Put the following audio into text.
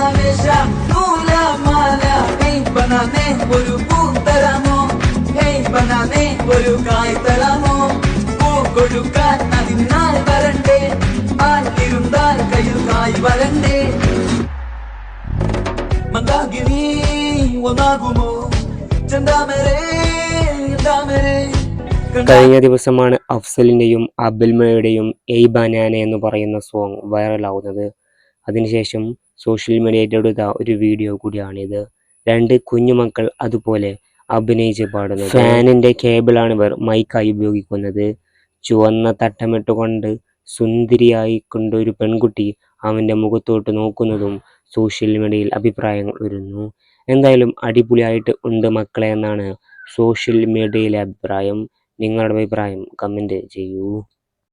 ആവേശം വരണ്ടേ? ഒന്നാകുമോ? ചെന്താമരേ ചെന്താമരേ. കഴിഞ്ഞ ദിവസമാണ് അഫ്സലിന്റെയും അബിൽമയുടെയും എയ് ബനാന എന്ന് പറയുന്ന സോങ് വൈറലാവുന്നത് അതിനുശേഷം സോഷ്യൽ മീഡിയയിൽ എടുത്ത ഒരു വീഡിയോ കൂടിയാണിത്. രണ്ട് കുഞ്ഞുമക്കൾ അതുപോലെ അഭിനയിച്ച് പാടുന്നത് ഫാനിന്റെ കേബിളാണ് ഇവർ മൈക്കായി ഉപയോഗിക്കുന്നത്. ചുവന്ന തട്ടമിട്ടുകൊണ്ട് സുന്ദരിയായി കൊണ്ട് ഒരു പെൺകുട്ടി അവന്റെ മുഖത്തോട്ട് നോക്കുന്നതും സോഷ്യൽ മീഡിയയിൽ അഭിപ്രായങ്ങൾ വരുന്നു. എന്തായാലും അടിപൊളിയായിട്ട് ഉണ്ട് മക്കളെ എന്നാണ് സോഷ്യൽ മീഡിയയിലെ അഭിപ്രായം. നിങ്ങളുടെ അഭിപ്രായം കമന്റ് ചെയ്യൂ.